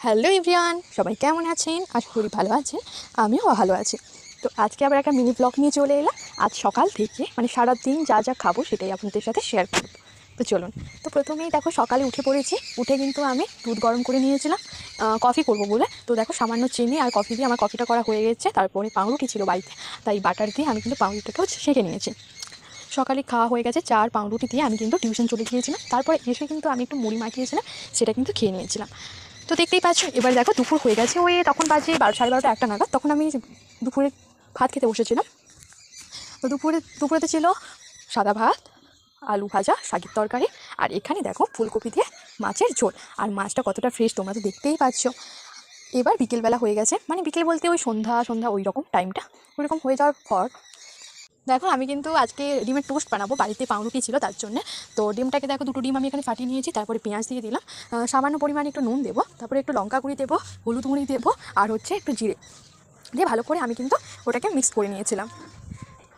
Hello everyone, সবাই কেমন আছেন? আশা করি ভালো আছেন, আমিও ভালো আছি। তো আজকে আবার একটা মিনি ব্লগ নিয়ে চলে এলাম। আজ সকাল থেকে মানে সারা দিন যা যা খাব সেটাই আপনাদের সাথে শেয়ার করব। তো চলুন, তো প্রথমেই দেখো সকালে উঠে পড়েছি, উঠে কিন্তু আমি দুধ গরম করে নিয়েছিলাম। কফি করব বলে। তো দেখো সামান্য চিনি আর কফি দিয়ে আমার কফিটা করা হয়ে গেছে। তারপরে পাউরুটি ছিল বাড়িতে, তাই বাটার দিয়ে আমি কিন্তু পাউরুটিটাকেও শেখে নিয়েছি। সকালে খাওয়া হয়ে গেছে চার পাউরুটি দিয়ে আমি কিন্তু টিউশন চলে গিয়েছিলাম। তারপরে এসে কিন্তু আমি একটু মুড়ি মাখিয়েছিলাম, সেটা কিন্তু খেয়ে নিয়েছিলাম। তো দেখতেই পাচ্ছ, এবার দেখো দুপুর হয়ে গেছে। ওই তখন বাজে বারো, সাড়ে বারোটা, একটা নাগাদ। তখন আমি দুপুরে ভাত খেতে বসেছিলাম। তো দুপুরে, দুপুরেতে ছিল সাদা ভাত, আলু ভাজা, শাকের তরকারি। আর এখানে দেখো ফুলকপি দিয়ে মাছের ঝোল। আর মাছটা কতটা ফ্রেশ তোমরা তো দেখতেই পাচ্ছ। এবার বিকেলবেলা হয়ে গেছে। মানে বিকেল বলতে ওই সন্ধ্যা সন্ধ্যা ওই রকম টাইমটা ওই রকম হয়ে যাওয়ার পর দেখো, আমি কিন্তু আজকে ডিমের টোস্ট বানাবো। বাড়িতে পাউরুটি ছিল তার জন্য। তো ডিমটাকে দেখো, দুটো ডিম আমি এখানে ফাটিয়ে নিয়েছি। তারপরে পেঁয়াজ দিয়ে দিলাম। সামান্য পরিমাণে একটু নুন দেবো। তারপরে একটু লঙ্কা গুঁড়ি দেবো, হলুদ গুঁড়ি দেবো, আর হচ্ছে একটু জিরে। দিয়ে ভালো করে আমি কিন্তু ওটাকে মিক্স করে নিয়েছিলাম।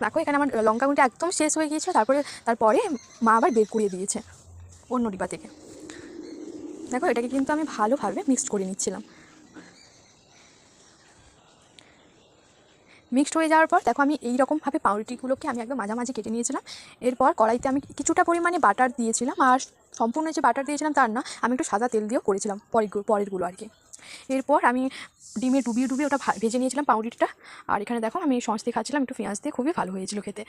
দেখো, এখানে আমার লঙ্কা গুঁড়িটা একদম শেষ হয়ে গিয়েছে তারপরে তারপরে মা আবার বের করিয়ে দিয়েছে অন্য ডিবা থেকে। দেখো, এটাকে কিন্তু আমি ভালোভাবে মিক্সড করে নিচ্ছিলাম। মিক্সড হয়ে যাওয়ার পর, দেখো আমি এই রকমভাবে পাউরুটিগুলোকে আমি একদম মাঝামাঝি কেটে নিয়েছিলাম। এরপর কড়াইতে আমি কিছুটা পরিমাণে বাটার দিয়েছিলাম আর সম্পূর্ণ যে বাটার দিয়েছিলাম তার না, আমি একটু সাদা তেল দিয়েও করেছিলাম পরের পরেরগুলো আর কি এরপর আমি ডিমে ডুবিয়ে ডুবিয়ে ওটা ভেজে নিয়েছিলাম পাউরুটিটা। আর এখানে দেখো আমি সস দিয়ে খাচ্ছিলাম, একটু পেঁয়াজ দিয়ে খুবই ভালো হয়েছিল খেতে।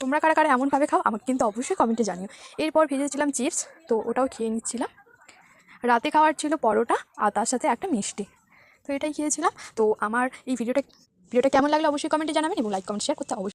তোমরা কারা কারা এমনভাবে খাও, আমাকে কিন্তু অবশ্যই কমেন্টে জানিও। এরপর ভেজেছিলাম চিপস তো ওটাও খেয়ে নিচ্ছিলাম। রাতে খাওয়ার ছিল পরোটা আর তার সাথে একটা মিষ্টি। তো এটাই খেয়েছিলাম তো আমার এই ভিডিওটা ভিডিওটা কেমন লাগল অবশ্যই কমেন্টে জানাবেন এবং লাইক কমেন্ট শেয়ার করতে অবশ্যই